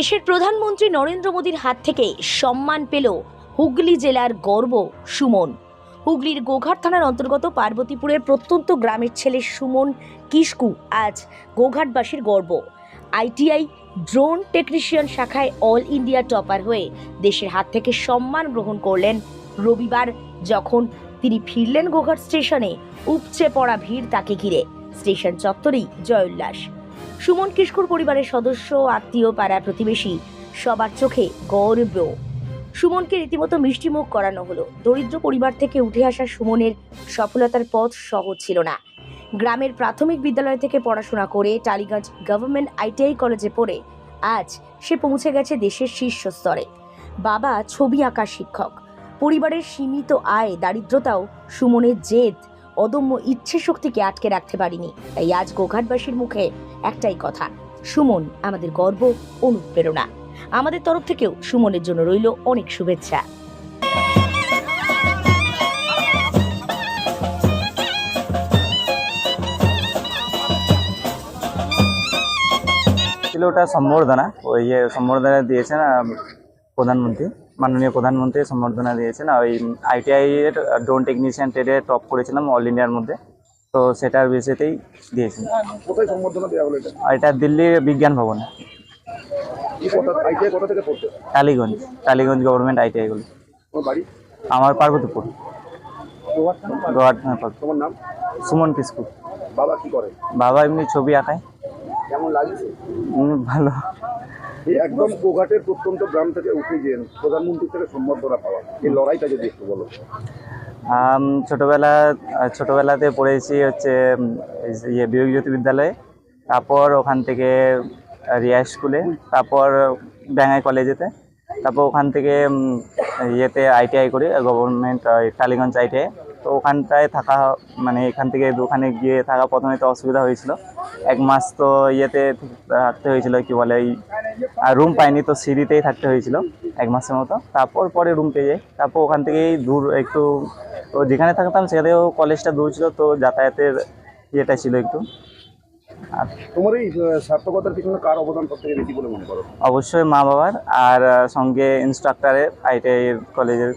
দেশের প্রধানমন্ত্রী নরেন্দ্র মোদীর হাত থেকে সম্মান পেল হুগলি জেলার গর্ব, সুমন। হুগলির গোঘাট থানার অন্তর্গত পার্বতীপুরের প্রত্যন্ত গ্রামের ছেলে সুমন কিস্কু আজ গোঘাটবাসীর গর্ব। আইটিআই ড্রোন টেকনিশিয়ান শাখায় অল ইন্ডিয়া টপার হয়ে দেশের হাত থেকে সম্মান গ্রহণ করলেন রবিবার, যখন তিনি ফিরলেন গোঘাট স্টেশনে। উপচে পড়া ভিড় তাকে ঘিরে। স্টেশন চত্বরেই জয়োল্লাস সুমন কিস্কুর পরিবারের সদস্য, আত্মীয় পাড়া প্রতিবেশী, সবার চোখে গর্ব। সুমনকে রীতিমতো মিষ্টিমুখ করানো হলো। দরিদ্র পরিবার থেকে উঠে আসা সুমনের সফলতার পথ সহজ ছিল না। গ্রামের প্রাথমিক বিদ্যালয় থেকে পড়াশোনা করে টালিগঞ্জ গভর্নমেন্ট আইটিআই কলেজে পড়ে আজ সে পৌঁছে গেছে দেশের শীর্ষ স্তরে। বাবা ছবি আঁকা শিক্ষক। পরিবারের সীমিত আয়, দারিদ্রতাও সুমনের জেদ। অদম্য ইচ্ছে শক্তিকে আটকে রাখতে পারিনি। তাই আজ গোঘাটবাসীর মুখে একটাই কথা, সুমন আমাদের গর্ব, অনুপ্রেরণা। আমাদের তরফ থেকেও সুমনের জন্য রইল অনেক শুভেচ্ছা। ছিল ওটা সম্বর্ধনা, ওই যে সম্বর্ধনা দিয়েছেন প্রধানমন্ত্রী। মাননীয় প্রধানমন্ত্রী সম্বর্ধনা দিয়েছেন। ওই আইটিআই এর ড্রোন টেকনিশিয়ান ট্রেডে টপ করেছিলাম অল ইন্ডিয়ার মধ্যে। তো সেটার বেসিতেই দিয়েছেন। এটা আর এটা? দিল্লি বিজ্ঞান ভবন। আইটিআই টালিগঞ্জ। টালিগঞ্জ গভর্নমেন্ট আইটিআইগুলো তোমার বাড়ি? আমার পার্বতীপুর। সুমন কিস্কু বাবা কি করে? বাবা এমনি ছবি আঁকায়। কেমন লাগছে? ভালো। একদম গোঘাটের প্রত্যন্ত গ্রাম থেকে উঠে যে প্রধানমন্ত্রী থেকে সম্বর্ধনা পাওয়া। এই লড়াইটা যদি একটু বলো। ছোটবেলা ছোটবেলাতে পড়েছি হচ্ছে ইয়ে বিবেক জ্যোতি বিদ্যালয়ে। তারপর ওখান থেকে রিয়া স্কুলে। তারপর ব্যাঙ্গাই কলেজেতে। তারপর ওখান থেকে ইয়েতে আইটিআই করি গভর্নমেন্ট টালিগঞ্জ আইটিআই। তো ওখানটায় থাকা মানে এখান থেকে ওখানে গিয়ে থাকা প্রথমে তো অসুবিধা হয়েছিল। এক মাস তো ইয়েতে থাকতে হয়েছিল কি বলে এই আর রুম পাইনি তো সিঁড়িতেই থাকতে হয়েছিল এক মাসের মতো। তারপর পরে রুম পেয়ে যাই। তারপর ওখান থেকেই দূর একটু তো যেখানে থাকতাম সেখানেও কলেজটা দূর ছিল তো যাতায়াতের ইয়েটা ছিল একটু। আর তোমার এই সার্থকতার পিছনে কার অবদান বেশি বলে মনে করো? অবশ্যই মা বাবার আর সঙ্গে ইনস্ট্রাক্টরের আইটিআই কলেজের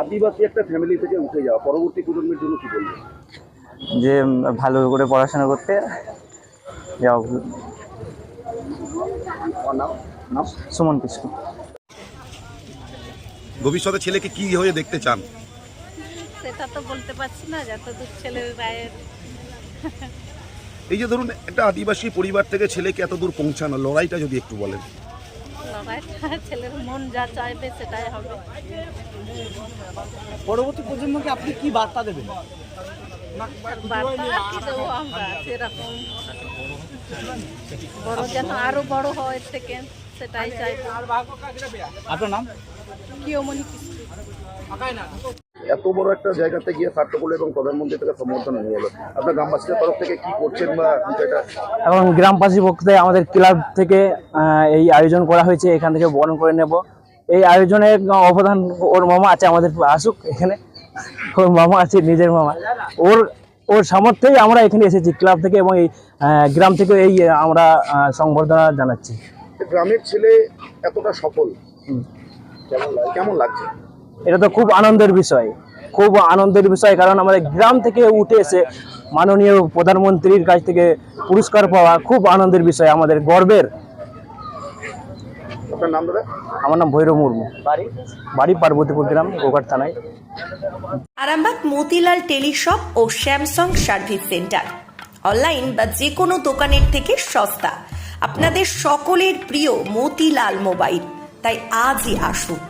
আদিবাসী একটা ফ্যামিলি থেকে উঠে যাওয়া পরবর্তী প্রজন্মের জন্য কি বলবে? যে ভালো করে পড়াশোনা করতে যাও। সুমন কৃষ্ণ। ভবিষ্যতে ছেলেকে কি হয়ে দেখতে চান? সেটা তো বলতে পারছি না যতদূর ছেলের গায়ের। এই যে ধরুন একটা আদিবাসী পরিবার থেকে ছেলেকে এত দূর পৌঁছানো লড়াইটা যদি একটু বলেন। ছেলের মন যা চাইবে সেটাই হবে। পরবর্তী প্রজন্মকে আপনি কি বার্তা দেবেন? বার্তা কি দেবো আমরা? সেরকম। বড় যেন আরও বড় হয় থেকে সেটাই চাইব। আপনার নাম? কিয়মণি এত বড় একটা জায়গাতে গিয়ে সার্থকতা এবং প্রধানমন্ত্রী থেকে সম্বর্ধনা হয়ে গেলো আপনার গ্রামবাসীদের তরফ থেকে কি করছেন বা এখন গ্রামবাসী পক্ষে আমাদের ক্লাব থেকে এই আয়োজন করা হয়েছে এখান থেকে বরণ করে নেব। এই আয়োজনের অবদান ওর মামা আছে আমাদের আসুক এখানে। ওর মামা আছে নিজের মামা। ওর ওর সামর্থ্যেই আমরা এখানে এসেছি ক্লাব থেকে এবং এই গ্রাম থেকে এই আমরা সংবর্ধনা জানাচ্ছি। গ্রামের ছেলে এতটা সফল। কেমন লাগছে? এটা তো খুব আনন্দের বিষয়। খুব আনন্দের বিষয় কারণ আমাদের গ্রাম থেকে উঠে এসে মাননীয় প্রধানমন্ত্রীর কাছ থেকে পুরস্কার পাওয়া খুব আনন্দের বিষয় আমাদের গর্বের। আপনার নাম দাদা? আমার নাম ভৈরব মুর্মু। বাড়ি? বাড়ি পার্বতীপুর গ্রাম গোঘাট থানায়। আরামবাগ মতিলাল টেলিশপ ও স্যামসাং সার্ভিস সেন্টার। অনলাইন বা যে কোনো দোকানের থেকে সস্তা। আপনাদের সকলের প্রিয় মতিলাল মোবাইল। তাই আজই আসুন।